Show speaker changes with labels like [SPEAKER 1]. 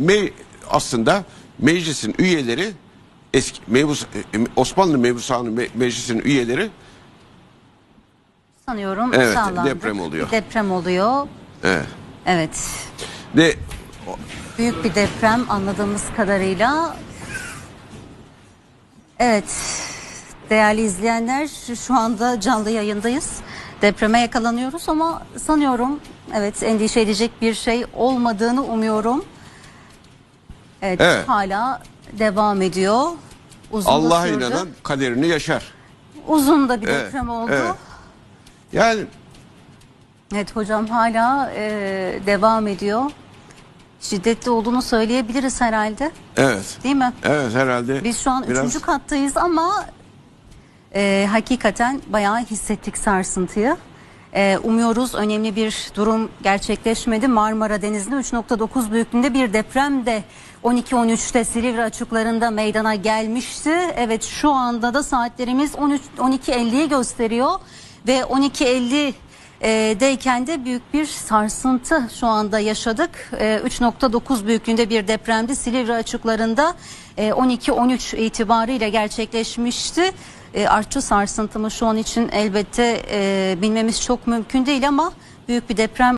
[SPEAKER 1] me- aslında meclisin üyeleri eski mebus, e, Osmanlı Mebusanı Me- Meclisi'nin üyeleri
[SPEAKER 2] Sanıyorum
[SPEAKER 1] Evet,
[SPEAKER 2] sağlandı.
[SPEAKER 1] deprem oluyor.
[SPEAKER 2] Deprem oluyor.
[SPEAKER 1] evet,
[SPEAKER 2] Evet.
[SPEAKER 1] de
[SPEAKER 2] Büyük bir deprem anladığımız kadarıyla. Evet. Değerli izleyenler şu anda canlı yayındayız. Depreme yakalanıyoruz ama sanıyorum evet endişe edecek bir şey olmadığını umuyorum. Evet,
[SPEAKER 1] Evet.
[SPEAKER 2] hala devam ediyor. Uzun da
[SPEAKER 1] Allah'a
[SPEAKER 2] sürdü.
[SPEAKER 1] inanan kaderini yaşar.
[SPEAKER 2] Uzun da bir
[SPEAKER 1] Evet,
[SPEAKER 2] deprem oldu.
[SPEAKER 1] evet. Yani
[SPEAKER 2] Evet hocam hala e, devam ediyor. Şiddetli olduğunu söyleyebiliriz herhalde.
[SPEAKER 1] evet.
[SPEAKER 2] Değil mi?
[SPEAKER 1] Evet herhalde.
[SPEAKER 2] Biz şu an
[SPEAKER 1] biraz-
[SPEAKER 2] üçüncü kattayız ama e, hakikaten bayağı hissettik sarsıntıyı. E, umuyoruz önemli bir durum gerçekleşmedi. Marmara Denizi'nde 3.9 büyüklüğünde bir deprem de 12-13'te Silivri açıklarında meydana gelmişti. Evet şu anda da saatlerimiz 13 12.50'yi gösteriyor ve 12.50 e, deyken de büyük bir sarsıntı şu anda yaşadık. E, 3.9 büyüklüğünde bir depremdi Silivri açıklarında e, 12-13 itibariyle gerçekleşmişti. E, artçı sarsıntımı şu an için elbette e, bilmemiz çok mümkün değil ama büyük bir deprem